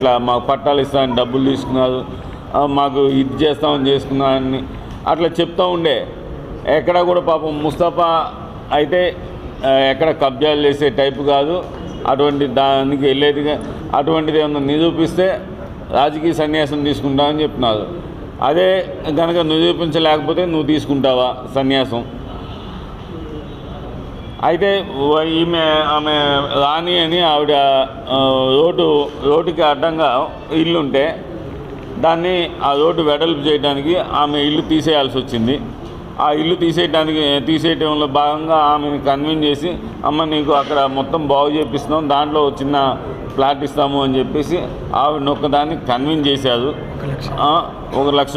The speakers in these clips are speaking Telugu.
ఇట్లా మాకు పట్టాలు ఇస్తామని డబ్బులు తీసుకున్నారు. మాకు ఇది చేస్తామని చేసుకున్నారని అట్లా చెప్తూ ఉండే. ఎక్కడ కూడా పాపం ముస్తఫా అయితే ఎక్కడ కబ్జాలు చేసే టైపు కాదు. అటువంటి దానికి వెళ్ళేది అటువంటిది ఏమన్నా నిరూపిస్తే రాజకీయ సన్యాసం తీసుకుంటామని చెప్తున్నారు అదే కనుక నిరూపించలేకపోతే నువ్వు తీసుకుంటావా సన్యాసం? అయితే ఈమె ఆమె రాణి అని ఆవిడ రోడ్డు రోడ్డుకి అడ్డంగా ఇల్లు ఉంటే దాన్ని ఆ రోడ్డు వెడల్పు చేయడానికి ఆమె ఇల్లు తీసేయాల్సి వచ్చింది. ఆ ఇల్లు తీసేయడానికి తీసేయటంలో భాగంగా ఆమెను కన్విన్స్ చేసి అమ్మ నీకు అక్కడ మొత్తం బాగు చేపిస్తున్నాం. దాంట్లో చిన్న ఫ్లాట్ ఇస్తాము అని చెప్పేసి ఆవిడ ఒక్కదాన్ని కన్విన్స్ చేశారు. ఒక లక్ష.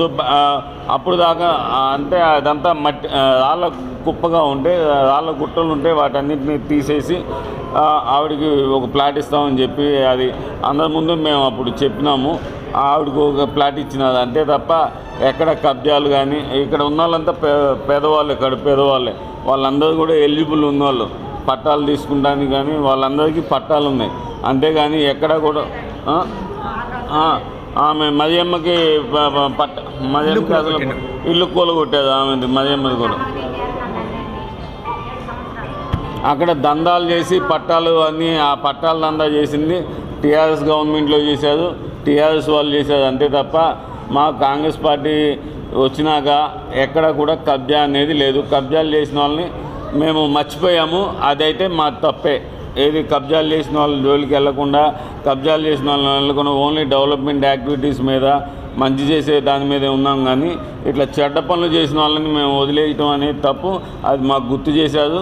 అప్పుడు దాకా అంటే అదంతా మట్టి రాళ్ళ కుప్పగా ఉంటే రాళ్ళ గుట్టలు ఉంటే వాటన్నిటిని తీసేసి ఆవిడకి ఒక ప్లాట్ ఇస్తామని చెప్పి అది అందరి ముందు మేము అప్పుడు చెప్పినాము. ఆవిడకి ఒక ప్లాట్ ఇచ్చినది అంతే తప్ప ఎక్కడ కబ్జాలు కానీ ఇక్కడ ఉన్న వాళ్ళంతా పే పేదవాళ్ళు ఇక్కడ పేదవాళ్ళే. వాళ్ళందరూ కూడా ఎలిజిబుల్ ఉన్నవాళ్ళు పట్టాలు తీసుకుంటానికి కానీ వాళ్ళందరికీ పట్టాలు ఉన్నాయి. అంతేగాని ఎక్కడ కూడా ఆమె మరియమ్మకి పట్ట మరియమ్మకి అసలు ఇల్లు కూలగొట్టేది ఆమెది మరియమ్మది కూడా. అక్కడ దందాలు చేసి పట్టాలు అన్నీ ఆ పట్టాల దందా చేసింది టీఆర్ఎస్ గవర్నమెంట్లో చేశారు. టీఆర్ఎస్ వాళ్ళు చేశారు అంతే తప్ప మా కాంగ్రెస్ పార్టీ వచ్చినాక ఎక్కడ కూడా కబ్జా అనేది లేదు. కబ్జాలు చేసిన వాళ్ళని మేము మర్చిపోయాము. అదైతే మా తప్పే. ఏది కబ్జాలు చేసిన వాళ్ళ జోలికి వెళ్ళకుండా కబ్జాలు చేసిన వాళ్ళని వెళ్ళకుండా ఓన్లీ డెవలప్మెంట్ యాక్టివిటీస్ మీద మంచి చేసే దాని మీదే ఉన్నాం కానీ ఇట్లా చెడ్డ పనులు చేసిన వాళ్ళని మేము వదిలేయటం అనేది తప్పు. అది మాకు గుర్తు చేశారు.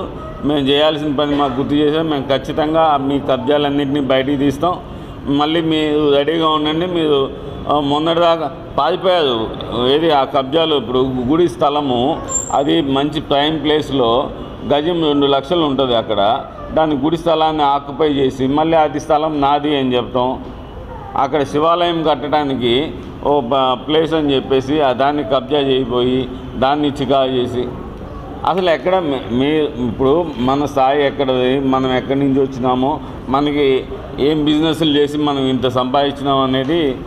మేము చేయాల్సిన పని మాకు గుర్తు చేశారు. మేము ఖచ్చితంగా మీ కబ్జాలన్నింటినీ బయటికి తీస్తాం. మళ్ళీ మీరు రెడీగా ఉండండి. మీరు మొన్నటిదాకా పారిపోయారు. ఏది ఆ కబ్జాలు ఇప్పుడు గుడి స్థలము అది మంచి ప్రైమ్ ప్లేస్లో గజం రెండు లక్షలు ఉంటుంది అక్కడ. దాని గుడి స్థలాన్ని ఆక్యుపై చేసి మళ్ళీ అది స్థలం నాది అని చెప్తాం. అక్కడ శివాలయం కట్టడానికి ఓ ప్లేస్ అని చెప్పేసి దాన్ని కబ్జా చేయిపోయి దాన్ని చికా చేసి. అసలు ఎక్కడ మీ- ఇప్పుడు మన స్థాయి ఎక్కడది? మనం ఎక్కడి నుంచి వచ్చినామో? మనకి ఏం బిజినెస్లు చేసి మనం ఇంత సంపాదించినాం అనేది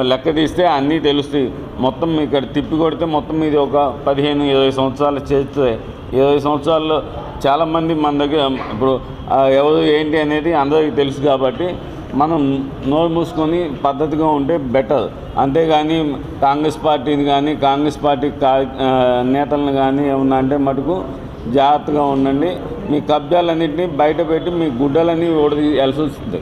లెక్క తీస్తే అన్నీ తెలుస్తాయి. మొత్తం ఇక్కడ తిప్పి కొడితే మొత్తం ఇది ఒక పదిహేను ఇరవై సంవత్సరాలు చేస్తే ఇరవై సంవత్సరాల్లో చాలామంది మన దగ్గర ఇప్పుడు ఎవరు ఏంటి అనేది అందరికీ తెలుసు కాబట్టి మనం నోరు మూసుకొని పద్ధతిగా ఉంటే బెటర్. అంతేగాని కాంగ్రెస్ పార్టీని కానీ కాంగ్రెస్ పార్టీ కా నేతలను కానీ ఏమన్నా అంటే మటుకు జాగ్రత్తగా ఉండండి. మీ కబ్జాలన్నింటినీ బయట పెట్టి మీ గుడ్డలన్నీ ఓడదీయాల్సి వస్తుంది